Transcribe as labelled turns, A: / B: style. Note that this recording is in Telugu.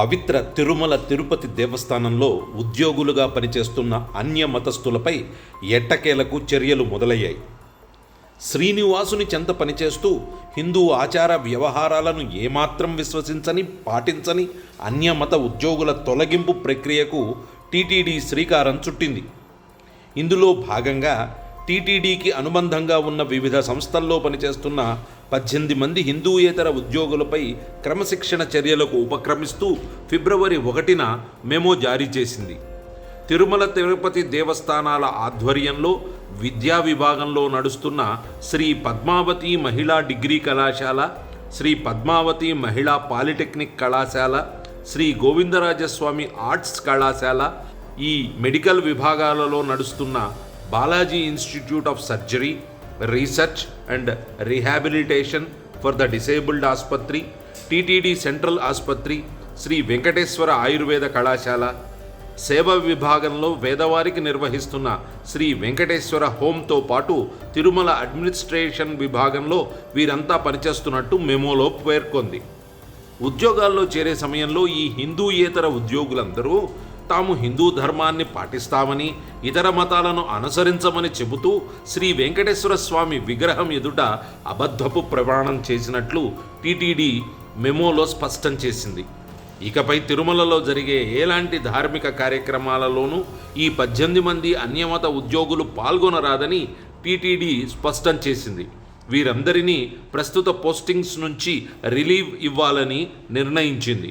A: పవిత్ర తిరుమల తిరుపతి దేవస్థానంలో ఉద్యోగులుగా పనిచేస్తున్న అన్య మతస్థులపై ఎట్టకేలకు చర్యలు మొదలయ్యాయి. శ్రీనివాసుని చెంత పనిచేస్తూ హిందూ ఆచార వ్యవహారాలను ఏమాత్రం విశ్వసించని పాటించని అన్యమత ఉద్యోగుల తొలగింపు ప్రక్రియకు టీటీడీ శ్రీకారం చుట్టింది. ఇందులో భాగంగా టీటీడీకి అనుబంధంగా ఉన్న వివిధ సంస్థల్లో పనిచేస్తున్న పద్దెనిమిది మంది హిందూయేతర ఉద్యోగులపై క్రమశిక్షణ చర్యలకు ఉపక్రమిస్తూ ఫిబ్రవరి ఒకటిన మెమో జారీ చేసింది. తిరుమల తిరుపతి దేవస్థానాల ఆధ్వర్యంలో విద్యా విభాగంలో నడుస్తున్న శ్రీ పద్మావతి మహిళా డిగ్రీ కళాశాల శ్రీ పద్మావతి మహిళా పాలిటెక్నిక్ కళాశాల శ్రీ గోవిందరాజస్వామి ఆర్ట్స్ కళాశాల ఈ మెడికల్ విభాగాలలో నడుస్తున్న Balaji institute of surgery research and rehabilitation for the disabled ఆసుపత్రి టీటీడీ సెంట్రల్ ఆసుపత్రి శ్రీ వెంకటేశ్వర ఆయుర్వేద కళాశాల సేవ విభాగంలో వేదవారికి నిర్వహిస్తున్న శ్రీ వెంకటేశ్వర హోంతో పాటు తిరుమల అడ్మినిస్ట్రేషన్ విభాగంలో వీరంతా పనిచేస్తున్నట్టు మెమోలో పేర్కొంది. ఉద్యోగాల్లో చేరే సమయంలో ఈ హిందూయేతర ఉద్యోగులందరూ తాము హిందూ ధర్మాన్ని పాటిస్తామని ఇతర మతాలను అనుసరించమని చెబుతూ శ్రీ వెంకటేశ్వర స్వామి విగ్రహం ఎదుట అబద్ధపు ప్రమాణం చేసినట్లు టీటీడీ మెమోలో స్పష్టం చేసింది. ఇకపై తిరుమలలో జరిగే ఎలాంటి ధార్మిక కార్యక్రమాలలోనూ ఈ పద్దెనిమిది మంది అన్యమత ఉద్యోగులు పాల్గొనరాదని టీటీడీ స్పష్టం చేసింది. వీరందరినీ ప్రస్తుత పోస్టింగ్స్ నుంచి రిలీవ్ ఇవ్వాలని నిర్ణయించింది.